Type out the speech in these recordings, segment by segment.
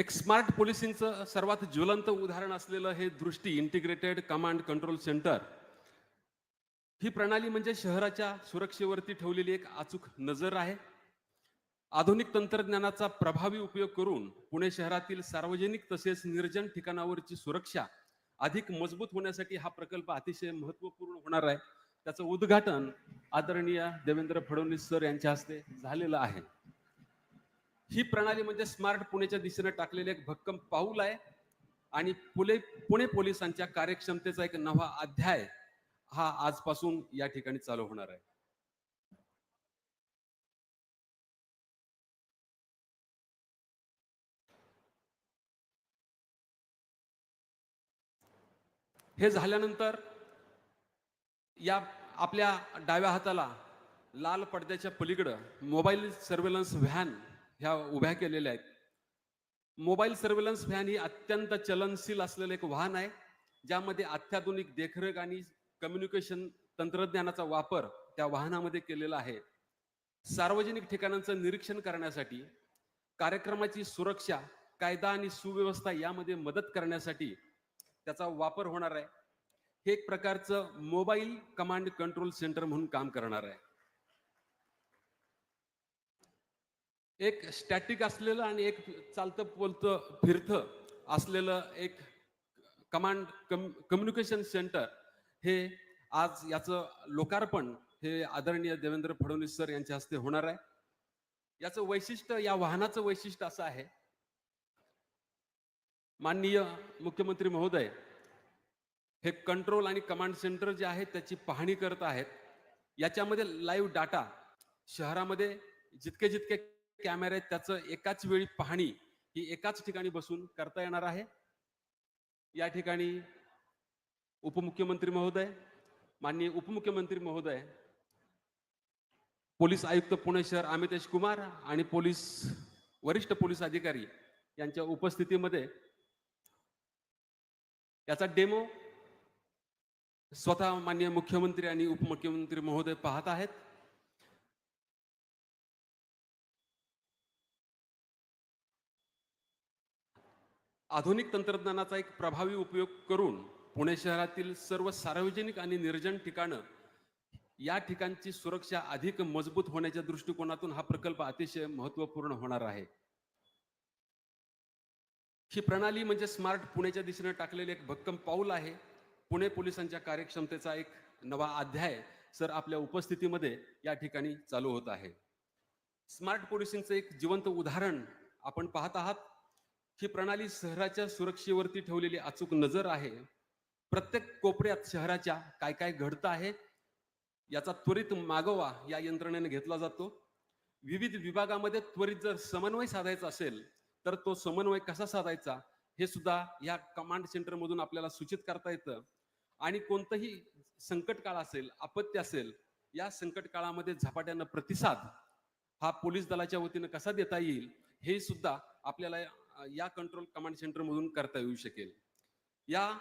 एक स्मार्ट पोलिसिंगचं सर्वात ज्वलंत उदाहरण असलेलं हे Drishti integrated command control centre ही प्रणाली म्हणजे शहराच्या सुरक्षेवरती ठेवलेली एक अचूक नजर आहे. आधुनिक तंत्रज्ञानाचा प्रभावी उपयोग करून पुणे शहरातील सार्वजनिक तसेच निर्जन ठिकाणावरची सुरक्षा अधिक मजबूत होण्यासाठी हा प्रकल्प अतिशय महत्त्वपूर्ण होणार आहे. त्याचं उद्घाटन आदरणीय देवेंद्र फडणवीस सर यांच्या हस्ते झालेलं आहे. ही प्रणाली म्हणजे स्मार्ट पुणेच्या दिशेने टाकलेले एक भक्कम पाऊल आहे. आणि पुणे पुणे पोलिसांच्या कार्यक्षमतेचा एक नवा अध्याय हा आजपासून या ठिकाणी चालू होणार आहे. हे झाल्यानंतर या आपल्या डाव्या हाताला लाल पडद्याच्या पलीकडं मोबाईल सर्वेलन्स व्हॅन ह्या उभ्या केलेल्या आहेत. मोबाईल सर्वेलन्स व्हॅन ही अत्यंत चलनशील असलेलं एक वाहन आहे ज्यामध्ये अत्याधुनिक देखरेख आणि कम्युनिकेशन तंत्रज्ञानाचा वापर त्या वाहनामध्ये केलेला आहे. सार्वजनिक ठिकाणांचं निरीक्षण करण्यासाठी कार्यक्रमाची सुरक्षा कायदा आणि सुव्यवस्था यामध्ये मदत करण्यासाठी त्याचा वापर होणार आहे. हे एक प्रकारचं मोबाईल कमांड कंट्रोल सेंटर म्हणून काम करणार आहे. एक स्टॅटिक असलेलं आणि एक चालतं बोलतं फिरतं असलेलं एक कमांड कम कम्युनिकेशन सेंटर हे आज याचं लोकार्पण हे आदरणीय देवेंद्र फडणवीस सर यांच्या हस्ते होणार आहे. याचं वैशिष्ट्य या वाहनाचं वैशिष्ट्य असं आहे. माननीय मुख्यमंत्री महोदय हे कंट्रोल आणि कमांड सेंटर जे आहे त्याची पाहणी करत आहेत. याच्यामध्ये लाईव्ह डाटा शहरामध्ये जितके जितके कॅमेरे त्याचं एकाच वेळी पाहणी ही एकाच ठिकाणी बसून करता येणार आहे. या ठिकाणी उपमुख्यमंत्री महोदय माननीय उपमुख्यमंत्री महोदय पोलीस आयुक्त पुणे शहर अमितेश कुमार आणि पोलीस वरिष्ठ पोलीस अधिकारी यांच्या उपस्थितीमध्ये याचा डेमो स्वतः माननीय मुख्यमंत्री आणि उपमुख्यमंत्री महोदय पाहत आहेत. आधुनिक तंत्रज्ञानाचा एक प्रभावी उपयोग करून पुणे शहरातील सर्व सार्वजनिक आणि निर्जन ठिकाणं या ठिकाणची सुरक्षा अधिक मजबूत होण्याच्या दृष्टिकोनातून हा प्रकल्प अतिशय महत्त्वपूर्ण होणार आहे. ही प्रणाली म्हणजे स्मार्ट पुण्याच्या दिशेने टाकलेले एक भक्कम पाऊल आहे. पुणे पोलिसांच्या कार्यक्षमतेचा एक नवा अध्याय सर आपल्या उपस्थितीमध्ये या ठिकाणी चालू होत आहे. स्मार्ट पोलिसिंगचं एक जिवंत उदाहरण आपण पाहत आहात. ही प्रणाली शहराच्या सुरक्षेवरती ठेवलेली अचूक नजर आहे. प्रत्येक कोपऱ्यात शहराच्या काय काय घडतं आहे याचा त्वरित मागोवा या यंत्रणेने घेतला जातो. विविध विभागामध्ये त्वरित जर समन्वय साधायचा असेल तर तो समन्वय कसा साधायचा हे सुद्धा या कमांड सेंटरमधून आपल्याला सूचित करता येतं. आणि कोणतंही संकट काळ असेल आपत्ती असेल या संकट काळामध्ये झपाट्यानं प्रतिसाद हा पोलीस दलाच्या वतीनं कसा देता येईल हे सुद्धा आपल्याला या कंट्रोल कमांड सेंटरमधून करता येऊ शकेल. या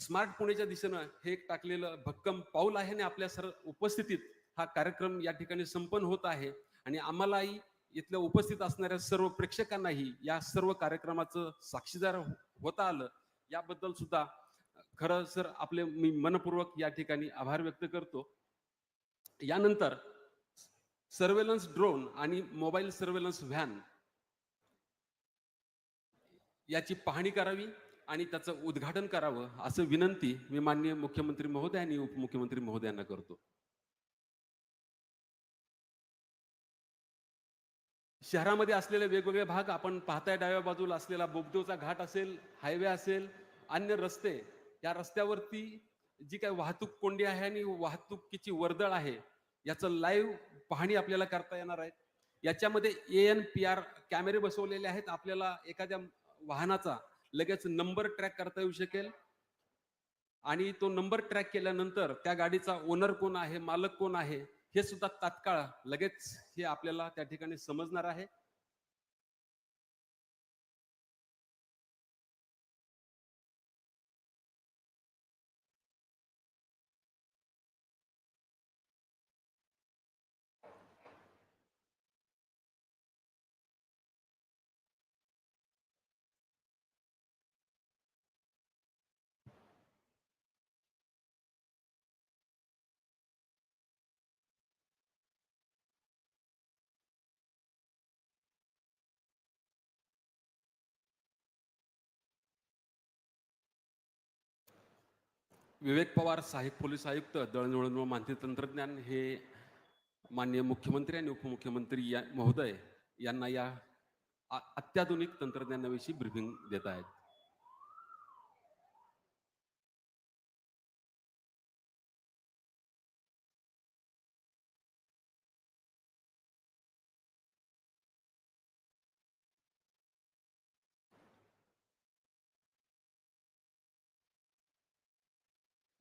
स्मार्ट पुणेच्या दिशेनं हे एक टाकलेलं भक्कम पाऊल आहे आणि आपल्या सर उपस्थितीत हा कार्यक्रम या ठिकाणी संपन्न होत आहे. आणि आम्हालाही इथल्या उपस्थित असणाऱ्या सर्व प्रेक्षकांनाही या सर्व कार्यक्रमाचं साक्षीदार हो-, होता आलं. याबद्दल सुद्धा खरं सर आपले मी मनपूर्वक या ठिकाणी आभार व्यक्त करतो. यानंतर सर्वेलन्स ड्रोन आणि मोबाईल सर्वेलन्स व्हॅन याची पाहणी करावी आणि त्याचं उद्घाटन करावं असं विनंती मी माननीय मुख्यमंत्री महोदय आणि उपमुख्यमंत्री महोदयांना करतो. शहरामध्ये असलेले वेगवेगळे भाग आपण पाहताय डाव्या बाजूला असलेला बोगदेवचा घाट असेल हायवे असेल अन्य रस्ते या रस्त्यावरती जी काही वाहतूक कोंडी आहे आणि वाहतुकीची वर्दळ आहे याचं लाईव्ह पाहणी आपल्याला करता येणार आहे. याच्यामध्ये ए एन पी आर कॅमेरे बसवलेले आहेत. आपल्याला एखाद्या वाहनाचा लगेच नंबर ट्रॅक करता येऊ शकेल. आणि तो नंबर ट्रॅक केल्यानंतर त्या गाडीचा ओनर कोण आहे मालक कोण आहे हे सुद्धा तात्काळ लगेच हे आपल्याला त्या ठिकाणी समजणार आहे. विवेक पवार सहाय्यक पोलीस आयुक्त दळणवळण व माहिती तंत्रज्ञान हे माननीय मुख्यमंत्री आणि उपमुख्यमंत्री या महोदय यांना या आ- अत्याधुनिक तंत्रज्ञानाविषयी ब्रिफिंग देत आहेत.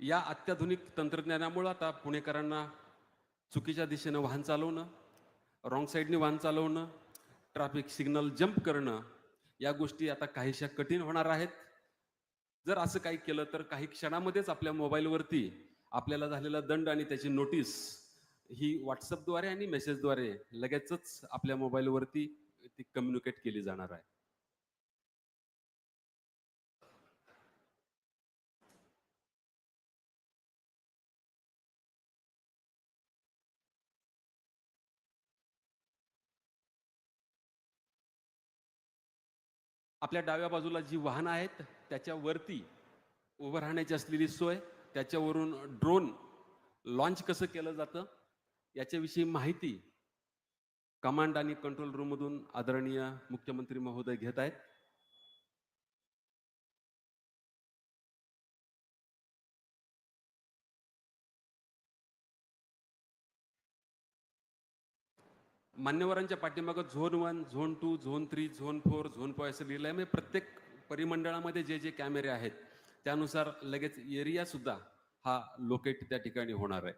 या अत्याधुनिक तंत्रज्ञानामुळं आता पुणेकरांना चुकीच्या दिशेनं वाहन चालवणं रॉंग साईडने वाहन चालवणं ट्रॅफिक सिग्नल जंप करणं या गोष्टी आता काहीशा कठीण होणार आहेत. जर असं काही केलं तर काही क्षणामध्येच आपल्या मोबाईलवरती आपल्याला झालेला दंड आणि त्याची नोटीस ही व्हॉट्सअपद्वारे आणि मेसेजद्वारे लगेचच आपल्या मोबाईलवरती ती कम्युनिकेट केली जाणार आहे. आपल्या डाव्या बाजूला जी वाहनं आहेत त्याच्यावरती उभं राहण्याची असलेली सोय त्याच्यावरून ड्रोन लॉन्च कसं केलं जातं याच्याविषयी माहिती कमांड आणि कंट्रोल रूममधून आदरणीय मुख्यमंत्री महोदय घेत आहेत. मान्यवरांच्या पाठीमागं zone one zone two zone three zone four zone five असं लिहिलं आहे म्हणजे प्रत्येक परिमंडळामध्ये जे जे कॅमेरे आहेत त्यानुसार लगेच एरियासुद्धा हा लोकेट त्या ठिकाणी होणार आहे.